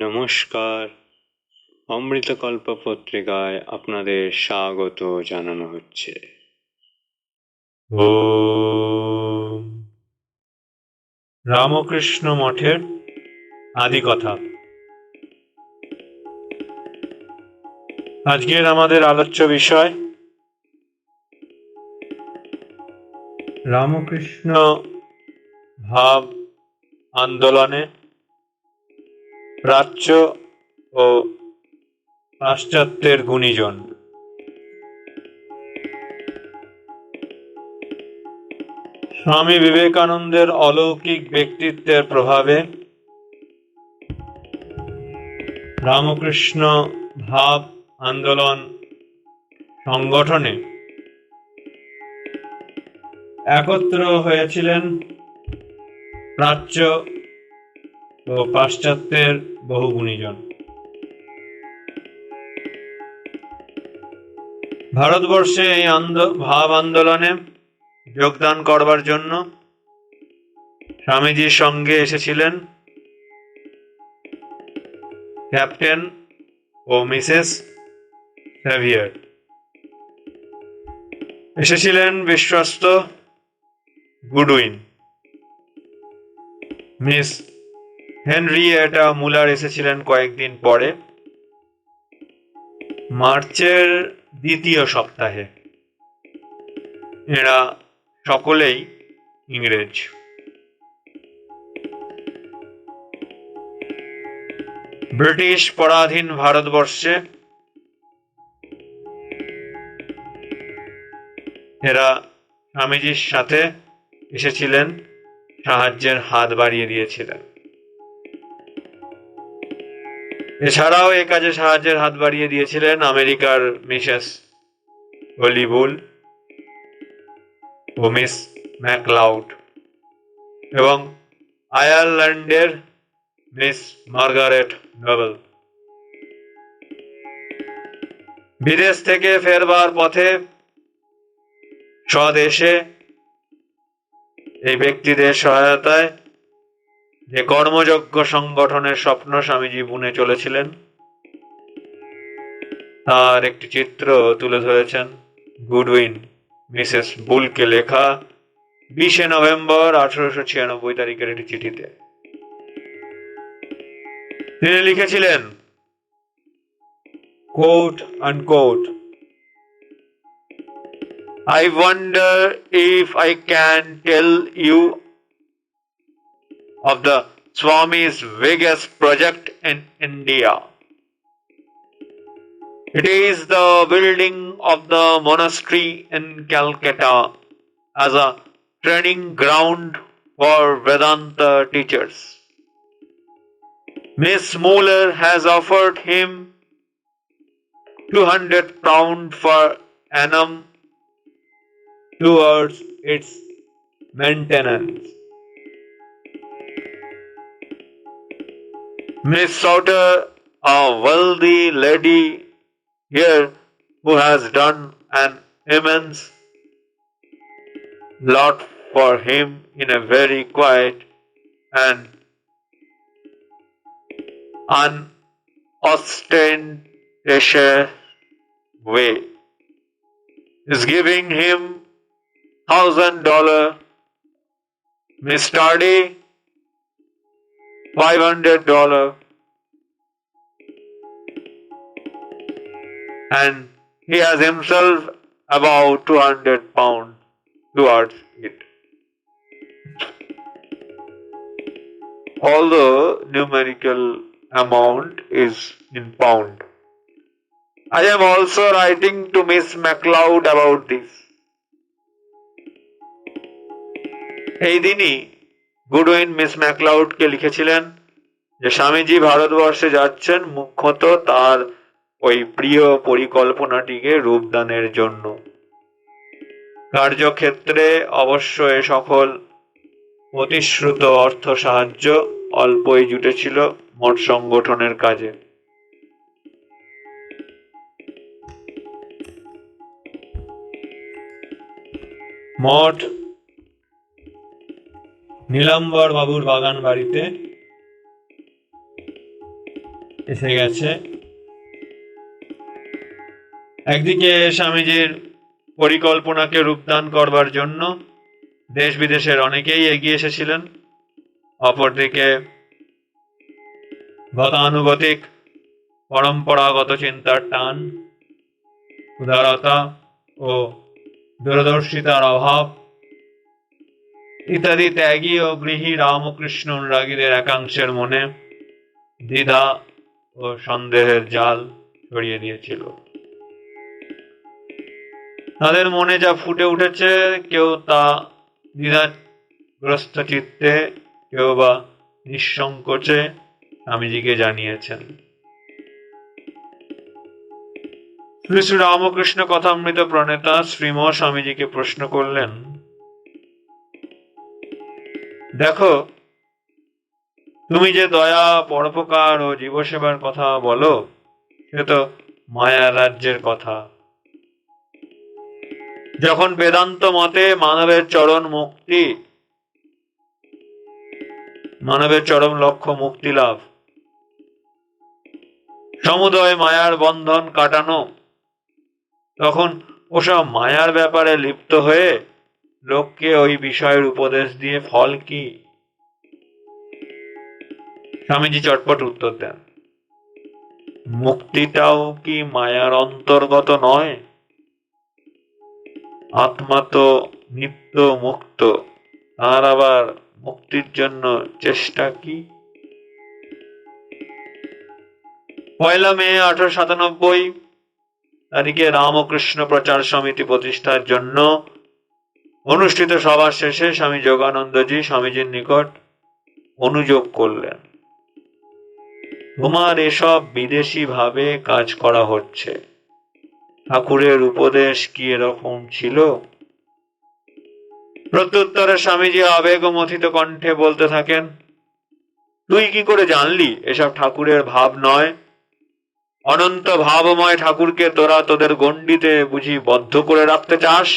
নমস্কার। অমৃতকল্প পত্রিকায় আপনাদের স্বাগত জানানো হচ্ছে। ও রামকৃষ্ণ মঠের আদি কথা আজকের আমাদের আলোচ্য বিষয়, রামকৃষ্ণ ভাব আন্দোলনে প্রাচ্য ও পাশ্চাত্যের গুণীজন। স্বামী বিবেকানন্দের অলৌকিক ব্যক্তিত্বের প্রভাবে রামকৃষ্ণ ভাব আন্দোলন সংগঠনে একত্র হয়েছিলেন প্রাচ্য ও পাশ্চাত্যের বহু গুণীজন। ভারতবর্ষে এই ভাব আন্দোলনে যোগদান করবার জন্য স্বামীজির সঙ্গে এসেছিলেন ক্যাপ্টেন ও মিসেস সেভিয়ার। এসেছিলেন বিশ্বস্ত গুডউইন, মিস হেনরিয়েটা মুলার এসেছিলেন কয়েকদিন পরে। মার্চের দ্বিতীয় সপ্তাহে। এরা সকলেই ইংরেজ। ব্রিটিশ পরাধীন ভারতবর্ষে এরা স্বামীজির সাথে এসেছিলেন, সাহায্যের হাত বাড়িয়ে দিয়েছিলেন। এছাড়াও এ কাজে সাহায্যের হাত বাড়িয়ে দিয়েছিলেন আমেরিকার মিসেস হলিবুল ও মিস ম্যাকলাউড এবং আয়ারল্যান্ডের মিস মার্গারেট নোবেল। বিদেশ থেকে ফেরবার পথে স্বদেশে এই ব্যক্তিদের সহায়তায় যে কর্মযজ্ঞ সংগঠনের স্বপ্ন স্বামীজি বুনে চলেছিলেন, তার একটি চিত্র তুলে ধরেছেন গুডউইন, মিসেস বুলকে লেখা বিশে নভেম্বর আঠারোশো ছিয়ানব্বই তারিখের একটি চিঠিতে। তিনি লিখেছিলেন quote unquote I wonder if I can tell you of the Swami's biggest project in India. It is the building of the monastery in Calcutta as a training ground for Vedanta teachers. Miss Muller has offered him 200 pounds per annum towards its maintenance. Miss Sauter, a wealthy lady here who has done an immense lot for him in a very quiet and unostentatious way, is giving him thousand dollar. Miss Tardy five hundred dollar and he has himself about two hundred pound towards it. Although numerical amount is in pound. I am also writing to Miss MacLeod about this. এই দিনই Goodwin miss ম্যাকলাউডকে লিখেছিলেন যে, স্বামীজি ভারতবর্ষে যাচ্ছেন মুখ্যত তার ওই প্রিয় পরিকল্পনাটিকে রূপদানের জন্য। কার্যক্ষেত্রে অবশ্য এ সকল প্রতিশ্রুত অর্থ সাহায্য অল্পই জুটেছিল মঠ সংগঠনের কাজে। মঠ নীলাম্বর বাবুর বাগান বাড়িতে এসে গেছে। একদিকে স্বামীজির পরিকল্পনাকে রূপদান করবার জন্য দেশ বিদেশের অনেকেই এগিয়ে এসেছিলেন। অপরদিকে গতানুগতিক, পরম্পরাগত চিন্তার টান, উদারতা ও দূরদর্শিতার অভাব ইত্যাদি ত্যাগী ও গৃহী রামকৃষ্ণ অনুরাগীদের একাংশের মনে দ্বিধা ও সন্দেহের জাল ছড়িয়ে দিয়েছিল। তাদের মনে যা ফুটে উঠেছে, কেউ তা দ্বিধাগ্রস্ত চিত্তে, কেউ বা নিঃসংকোচে স্বামীজিকে জানিয়েছেন। শ্রী শ্রী রামকৃষ্ণ কথামৃত প্রণেতা শ্রীম স্বামীজিকে প্রশ্ন করলেন দেখো, তুমি যে দয়া, পরোপকার ও জীবসেবার কথা বলো, সে তো মায়া রাজ্যের কথা। যখন বেদান্ত মতে মানবের চরণ মুক্তি, মানবের চরম লক্ষ্য মুক্তি লাভ। সমুদয় মায়ার বন্ধন কাটানো, তখন ওসব মায়ার ব্যাপারে লিপ্ত হয়ে লোককে ওই বিষয়ের উপদেশ দিয়ে ফল কি? স্বামীজি চটপট উত্তর দেন, মুক্তিটাও কি মায়ার অন্তর্গত নয়? আত্মা তো নিত্য মুক্ত, আর আবার মুক্তির জন্য চেষ্টা কি? পয়লা মে আঠারো সাতানব্বই তারিখে রামকৃষ্ণ প্রচার সমিতি প্রতিষ্ঠার জন্য অনুষ্ঠিত সভা শেষে স্বামী যোগানন্দজি স্বামীজির নিকট অনুযোগ করলেন। তোমার এসব বিদেশি ভাবে কাজ করা হচ্ছে। ঠাকুরের উপদেশ কি এরকম ছিল? প্রত্যুত্তরে স্বামীজি আবেগমথিত কণ্ঠে বলতে থাকেন, তুই কি করে জানলি এসব ঠাকুরের ভাব নয়? অনন্ত ভাবময় ঠাকুরকে তোরা তোদের গণ্ডিতে বুঝি বদ্ধ করে রাখতে চাস?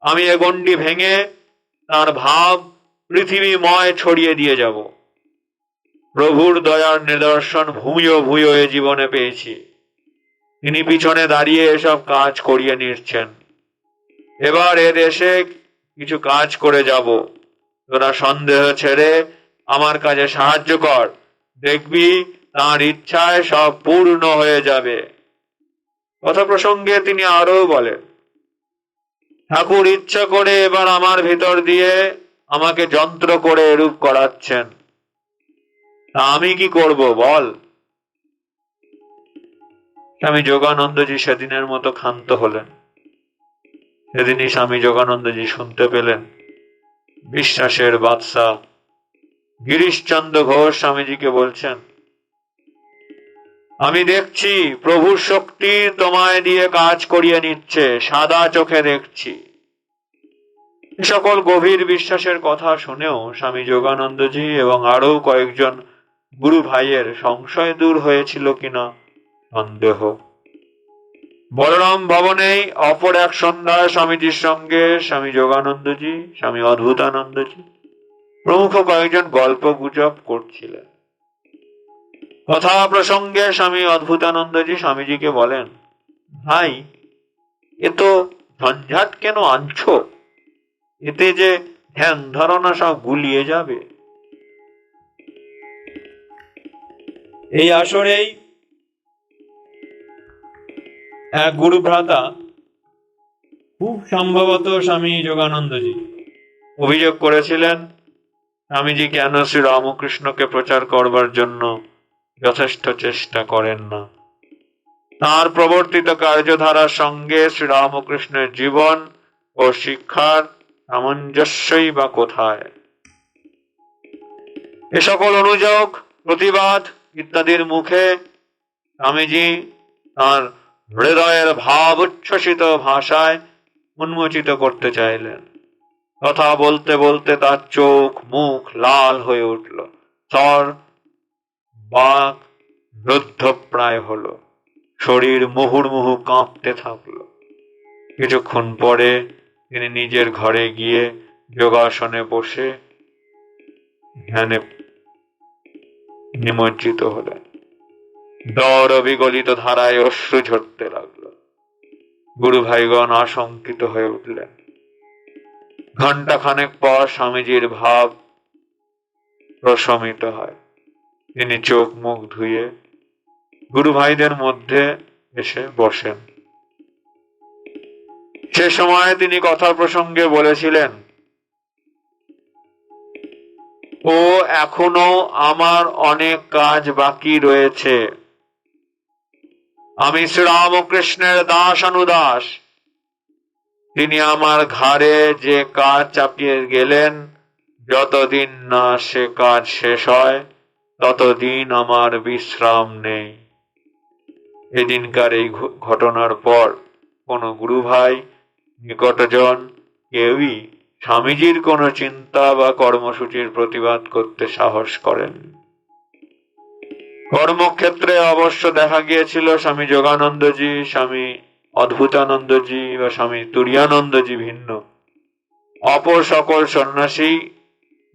আমি এ গণ্ডি ভেঙে তার ভাব পৃথিবীময় ছড়িয়ে দিয়ে যাব। প্রভুর দয়ার নিদর্শন ভূমিও ভূমিও এ জীবনে পেয়েছি। তিনি পিছনে দাঁড়িয়ে এসব কাজ করিয়ে নিচ্ছেন। এবার এ দেশে কিছু কাজ করে যাব। তোরা সন্দেহ ছেড়ে আমার কাজে সাহায্য কর। দেখবি তার ইচ্ছায় সব পূর্ণ হয়ে যাবে। কথা প্রসঙ্গে তিনি আরও বলেন ঠাকুর ইচ্ছা করে এবার আমার ভিতর দিয়ে আমাকে যন্ত্র করে এরূপ করাচ্ছেন। তা আমি কি করব, বল? স্বামী যোগানন্দজি সেদিনের মতো ক্ষান্ত হলেন। সেদিনই স্বামী যোগানন্দজি শুনতে পেলেন। বিশ্বাসের বাদশাহ। গিরিশচন্দ্র ঘোষ স্বামীজিকে বলছেন আমি দেখছি প্রভুর শক্তি তোমায় দিয়ে কাজ করিয়ে নিচ্ছে, সাদা চোখে দেখছি। সকল গভীর বিশ্বাসের কথা শুনেও স্বামী যোগানন্দজি এবং আরও কয়েকজন গুরু ভাইয়ের সংশয় দূর হয়েছিল কিনা সন্দেহ। বলরাম ভবনেই অপর এক সন্ধ্যায় স্বামীজির সঙ্গে স্বামী যোগানন্দজি, স্বামী অদ্ভুতানন্দজি প্রমুখ কয়েকজন গল্প গুজব করছিলেন। কথা প্রসঙ্গে স্বামী অদ্ভুতানন্দজি স্বামীজিকে বলেন, ভাই, এ তো ঝঞ্ঝাট কেন আনছো? এতে যে ধ্যান ধারণা সব গুলিয়ে যাবে। এই আসরেই এক গুরু ভ্রাতা খুব সম্ভবত স্বামী যোগানন্দজি, অভিযোগ করেছিলেন, স্বামীজি কেন শ্রী রামকৃষ্ণকে প্রচার করবার জন্য যথেষ্ট চেষ্টা করেন না। তার প্রবর্তিত কার্যধারার সঙ্গে শ্রী রামকৃষ্ণের জীবন ও শিক্ষার সামঞ্জস্যই বা কোথায়? এ সকল অনুযোগ, প্রতিবাদ ইত্যাদির মুখে স্বামীজি তার হৃদয়ের ভাব উচ্ছ্বসিত ভাষায় উন্মোচিত করতে চাইলেন। কথা বলতে বলতে তার চোখ, মুখ লাল হয়ে উঠল। স্বর বাক রুদ্ধপ্রায় হলো। শরীর মুহুর্মুহু কাঁপতে থাকল। কিছুক্ষণ পরে তিনি নিজের ঘরে গিয়ে যোগাসনে বসে ধ্যানে নিমজ্জিত হলেন। দর বিগলিত ধারায় অশ্রু ঝরতে লাগল। গুরু ভাইগণ আশঙ্কিত হয়ে উঠলেন। ঘণ্টা খানেক পর স্বামীজির ভাব প্রশমিত হয়। তিনি চোখ মুখ ধুয়ে গুরু ভাইদের মধ্যে এসে বসেন। সে সময় তিনি কথা প্রসঙ্গে বলেছিলেন, ও, এখনও আমার অনেক কাজ বাকি রয়েছে। আমি শ্রীরামকৃষ্ণের দাস অনুদাস। তিনি আমার ঘাড়ে যে কাজ চাপিয়ে গেলেন, যতদিন না সে কাজ শেষ হয় ততদিন আমার বিশ্রাম নেই। এদিনকার এই ঘটনার পর কোনো গুরু ভাই নিকটজন, কেউই স্বামীজির কোনো চিন্তা বা কর্মসূচির প্রতিবাদ করতে সাহস করেন। কর্মক্ষেত্রে অবশ্য দেখা গিয়েছিল স্বামী যোগানন্দজি, স্বামী অদ্ভুতানন্দজি বা স্বামী তুরিয়ানন্দজি ভিন্ন। অপর সকল সন্ন্যাসী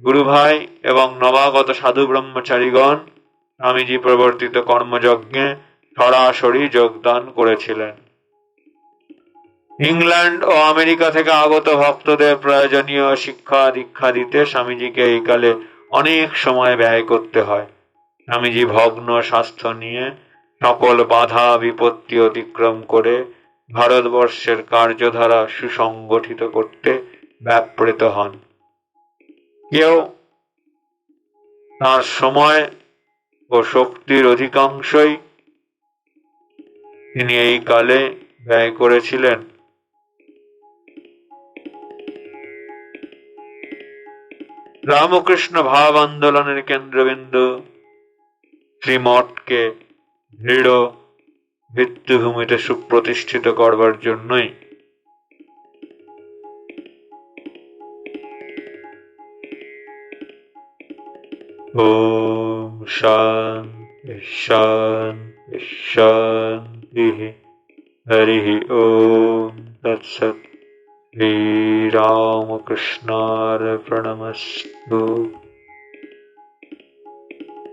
গুরুভাই এবং নবাগত সাধু ব্রহ্মচারীগণ স্বামীজি প্রবর্তিত কর্মযজ্ঞে সরাসরি যোগদান করেছিলেন। ইংল্যান্ড ও আমেরিকা থেকে আগত ভক্তদের প্রয়োজনীয় শিক্ষা দীক্ষা দিতে স্বামীজিকে এই কালে অনেক সময় ব্যয় করতে হয়। স্বামীজি ভগ্ন স্বাস্থ্য নিয়ে সকল বাধা বিপত্তি অতিক্রম করে ভারতবর্ষের কার্যধারা সুসংগঠিত করতে ব্যাপৃত হন। কেউ তার সময় ও শক্তির অধিকাংশই তিনি এই কালে ব্যয় করেছিলেন। রামকৃষ্ণ ভাব আন্দোলনের কেন্দ্রবিন্দু শ্রীমঠকে দৃঢ় ভিত্তিভূমিতে সুপ্রতিষ্ঠিত করবার জন্যই ॐ शां शान्तिः। हरिः ॐ तत्सत्। श्रीरामकृष्णार्पणमस्तु।